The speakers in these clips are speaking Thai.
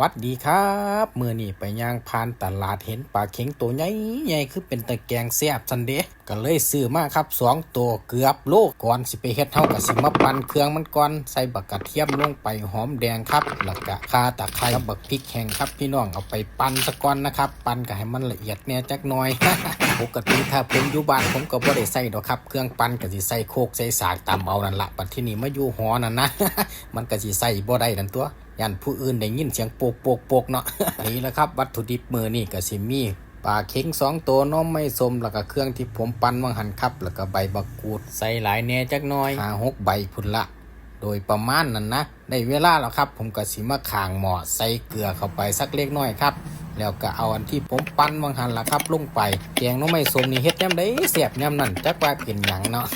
วัสดีครับเมื่อนี่ไปย่างผ่านตลาดเห็นปลาเข็งตัวใหญ่ใหญ่คือเป็นตะแกงแซบซันเดะก็เลยซื้อมาครับสองตัวเกือบโลก่อนสิไปเฮ็ดเท่ากับสิมาปั่นเครื่องมันก่อนใส่บักกระเทียมลงไปหอมแดงครับแล้วก็ข่าตะไคร้บักพริกแห้งครับพี่น้องเอาไปปั่นซะก่อนนะครับ ปั่นก็ให้มันละเอียดแหน่จักหน่อยปกติถ้าผมอยู่บ้านผมก็บ่ได้ใส่ดอกครับ เครื่องปั่นก็สิใส่โคกใส่สากตำเอานั่นละบัดที่นี่มาอยู่หอนั่นนะมันก็สิใส่บ่ได้นั่นตัวยันผู้อื่นได้ยินเสียงโปกโปกโปกเนาะนี่แหละครับ วัตถุดิบมือนี่ก็สิมีปลาเค็งสองตัวน้อมไม่สมแล้วก็เครื่องที่ผมปั่นวังหันครับ แล้วก็ใบบักกูดใส่หลายแน่จักน้อยหาหกใบพุ่นละ โดยประมาณนั้นนะได้เวลาแล้วครับ ผมก็สิมาข่างหมอใส่เกลือเข้าไปสักเล็กน้อยครับ แล้วก็เอาอันที่ผมปั้นวังหันละครับลงไปแกงน้องไม่สมนี่เฮ็ดยำได้เสียบยำนั่นจักว่าเป็นหยังเนาะ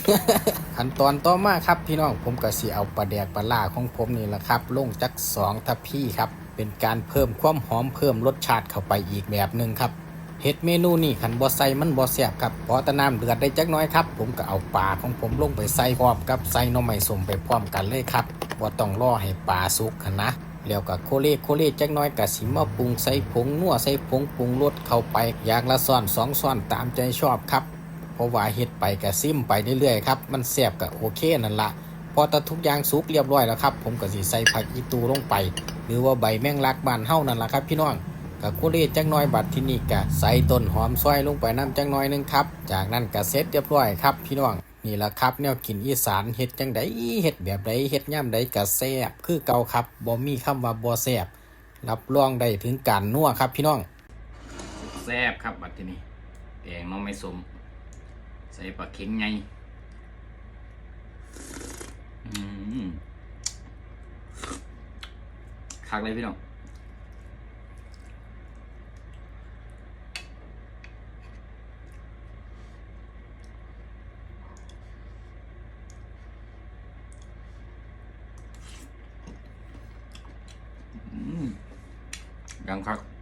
ขั้นตอนต่อมาครับพี่น้องผมก็สิเอาปลาแดกปลาล่าของผมนี่แหละครับลงจักสองทัพพี่ครับ เป็นการเพิ่มความหอมเพิ่มรสชาติเข้าไปอีกแบบหนึ่งครับเฮ็ดเมนูนี่ขันบ่ใส่มันบ่แซ่บครับพอตะน้ำเดือดได้จักน้อยครับ ผมก็เอาปลาของผมลงไปใส่พร้อมกับใส่น่อไม้สมไปพร้อมกันเลยครับบ่าต้องรอให้ปลาสุกนะ แล้วก็โคเลโคเลจักน้อยก็สิมาปรุงใส่ผงนัวใส่ผงปรุงรสเข้าไปอย่างละซ้อนสองซ้อนตามใจชอบครับเพราะว่าเฮ็ดไปก็ซิมไปเรื่อยๆครับมันแซ่บก็โอเคนั่นละพอตะทุกอย่างสุกเรียบร้อยแล้วครับ ผมก็สิใส่ผักอีตูลงไป หรือว่าใบแมงลักบานเฮานั่นละครับ พี่น้องกับกุเลจักน้อยบัดที่นี่กะใส่ต้นหอมซอยลงไปน้ำจักน้อยหนึงครับ จากนั้นก็เสร็จเรียบร้อยครับ พี่น้อง นี่แหละครับ แนวกินอีสานเฮ็ดจังไดเฮ็ดแบบใดเฮ็ดย่ำใดก็แซบคือเก่าครับบ่มีคำว่าบ่แซบรับรองได้ถึงการนัวครับพี่น้องแซบครับบัดทีนี้แกงน้องไม่สม ใส่ปลาเค็งไงอืมคักเลยพี่น้อง อืมยังครับ